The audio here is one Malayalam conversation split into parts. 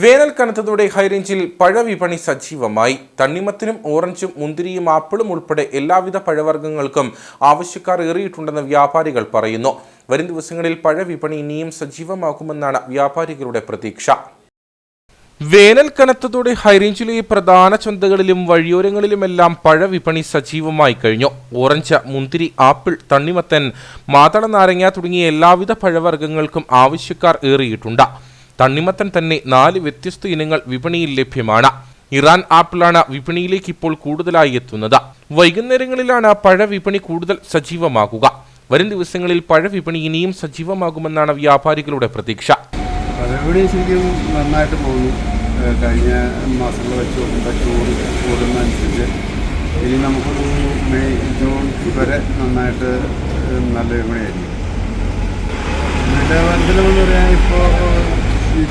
വേനൽ കനത്തതോടെ ഹൈറേഞ്ചിൽ പഴവിപണി സജീവമായി. തണ്ണിമത്തിനും ഓറഞ്ചും മുന്തിരിയും ആപ്പിളും ഉൾപ്പെടെ എല്ലാവിധ പഴവർഗങ്ങൾക്കും ആവശ്യക്കാർ ഏറിയിട്ടുണ്ടെന്ന് വ്യാപാരികൾ പറയുന്നു. വരും ദിവസങ്ങളിൽ പഴവിപണി ഇനിയും സജീവമാകുമെന്നാണ് വ്യാപാരികളുടെ പ്രതീക്ഷ. വേനൽ കനത്തതോടെ ഹൈറേഞ്ചിലെ പ്രധാന ചന്തകളിലും വഴിയോരങ്ങളിലുമെല്ലാം പഴവിപണി സജീവമായി കഴിഞ്ഞു. ഓറഞ്ച് മുന്തിരി ആപ്പിൾ തണ്ണിമത്തൻ മാതള നാരങ്ങ തുടങ്ങിയ എല്ലാവിധ പഴവർഗങ്ങൾക്കും ആവശ്യക്കാർ ഏറിയിട്ടുണ്ട്. തണ്ണിമത്തൻ തന്നെ നാല് വ്യത്യസ്ത ഇനങ്ങൾ വിപണിയിൽ ലഭ്യമാണ്. ഇറാൻ ആപ്പിളാണ് വിപണിയിലേക്ക് ഇപ്പോൾ കൂടുതലായി എത്തുന്നത്. വൈകുന്നേരങ്ങളിലാണ് പഴ വിപണി കൂടുതൽ സജീവമാകുക. വരും ദിവസങ്ങളിൽ പഴ വിപണി ഇനിയും സജീവമാകുമെന്നാണ് വ്യാപാരികളുടെ പ്രതീക്ഷ. ശരിക്കും നന്നായിട്ട് പോകുന്നു. കഴിഞ്ഞ മാസങ്ങൾ വെച്ച് നോക്കുമ്പോൾ ചൂട് കൂടുന്നതനുസരിച്ച്. ഇനി നമുക്കൊരു മെയ് ജൂൺ വരെ നന്നായിട്ട് നല്ല വിപണിയായിരിക്കും. വില വർധനമെന്ന് പറയാൻ ഇപ്പോൾ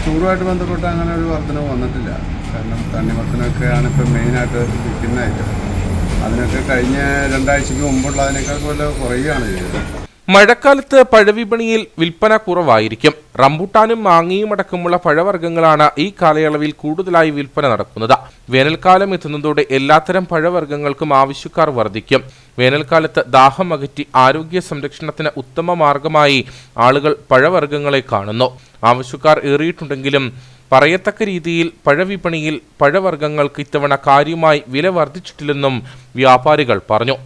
ചൂടുമായിട്ട് ബന്ധപ്പെട്ട് അങ്ങനെ ഒരു വർധനവ് വന്നിട്ടില്ല. കാരണം തണ്ണിമത്തനൊക്കെയാണ് ഇപ്പോൾ മെയിനായിട്ട് വിൽക്കുന്ന ഐറ്റം അതിനൊക്കെ കഴിഞ്ഞ രണ്ടാഴ്ചക്ക് മുമ്പുള്ള അതിനേക്കാൾ പോലെ കുറയുകയാണ് ചെയ്തത്. മഴക്കാലത്ത് പഴവിപണിയിൽ വിൽപ്പന കുറവായിരിക്കും. റംബൂട്ടാനും മാങ്ങയും അടക്കമുള്ള പഴവർഗങ്ങളാണ് ഈ കാലയളവിൽ കൂടുതലായി വിൽപ്പന നടക്കുന്നത്. വേനൽക്കാലം എത്തുന്നതോടെ എല്ലാത്തരം പഴവർഗങ്ങൾക്കും ആവശ്യക്കാർ വർദ്ധിക്കും. വേനൽക്കാലത്ത് ദാഹം അകറ്റി ആരോഗ്യ സംരക്ഷണത്തിന് ഉത്തമ മാർഗമായി ആളുകൾ പഴവർഗങ്ങളെ കാണുന്നു. ആവശ്യക്കാർ ഏറിയിട്ടുണ്ടെങ്കിലും പറയത്തക്ക രീതിയിൽ പഴവിപണിയിൽ പഴവർഗങ്ങൾക്ക് ഇത്തവണ കാര്യമായി വില വർദ്ധിച്ചിട്ടില്ലെന്നും വ്യാപാരികൾ പറഞ്ഞു.